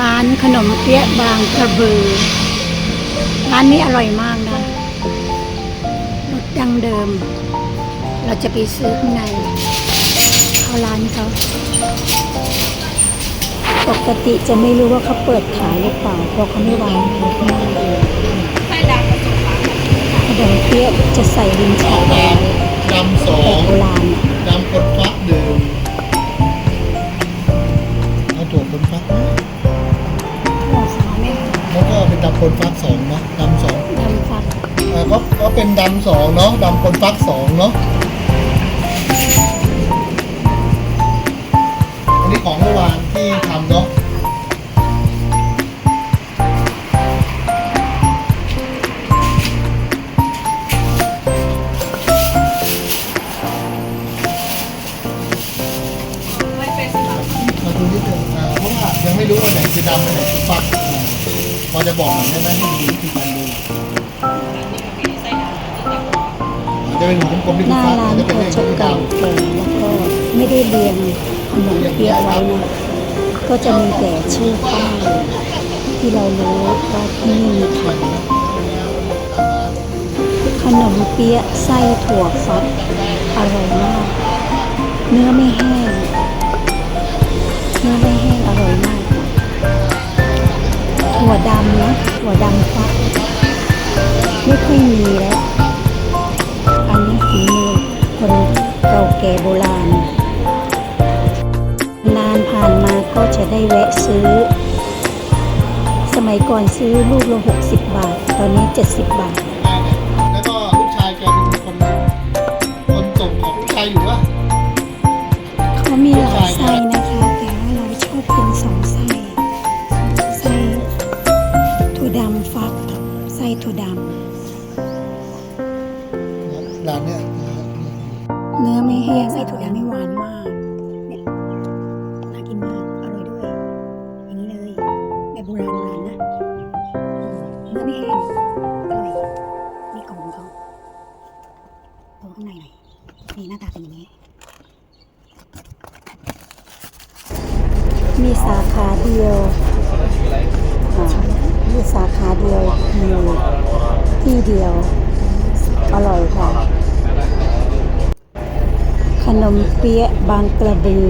ร้านขนมเปี๊ยะบางกระบือ ร้านนี้อร่อยมากนะรสดังเดิม เราจะไปซื้อข้างในเข้าร้านเขาปกติจะไม่รู้ว่าเขาเปิดขายหรือเปล่าเพราะเขาไม่วางไว้ข้างหน้าเลยขนมเปี๊ยะจะใส่ดินฉาบไว้ดำสอแต่งโบราณอะดำคนฟักหนึ่ คนฟักสองเนาะดำสองดำฟักอ่าก็ก็เป็นดำสองเนาะดำคนฟักสองเนาะอันนี้ของเมื่อวานที่ทำเนาะมาดูนิดนึงอ่าเพราะว่ายังไม่รู้ว่าไหนคือดำอันไหนคือฟักอ่า พอจะบอกหน่อยได้ไหมให้ดูวิธีการดูอาจจะเป็นหัวกลมๆนี่หคือน้าฟักร้านจะเป็นเขาเลขจะที่เก่าดำแก่แล้วก็ไม่ได้เรียงขนมเปี๊ยะไว้นะก็จะมีแต่ชื่อป้ายที่เรารู้ว่าที่นี่มีขายขนมเปี๊ยะไส้ถั่วฟักอร่อยมาก เนื้อไม่แห้ง ถั่วดำฟักไม่ค่อยมีแล้วอันนี้ฝีมือคนเก่าแก่โบราณ นานผ่านมาก็จะได้แวะซื้อ สมัยก่อนซื้อลูกละ60 บาท ตอนนี้ 70 บาท แล้วก็ลูกชายแกเป็นคนคนส่งของลูกชายอยู่วะเขามีหลายไส้นะคะ แต่ว่าเราชอบกินสองไส้ ร้านเนี้ยเนื้อไม่แห้งไส้ถั่วดำไม่หวานมากเนี่ยน่ากินมากอร่อยด้วย อย่างนี้เลยแบบโบราณโบราณนะเนื้อไม่แห้งอร่อยนี่กล่องของเขาดูข้างในหน่อยนี่หน้าตาเป็นอย่างนี้ มีสาขาเดียวมีสาขาเดียวมีที่เดียว នំពាកបានក្លឹបវិញ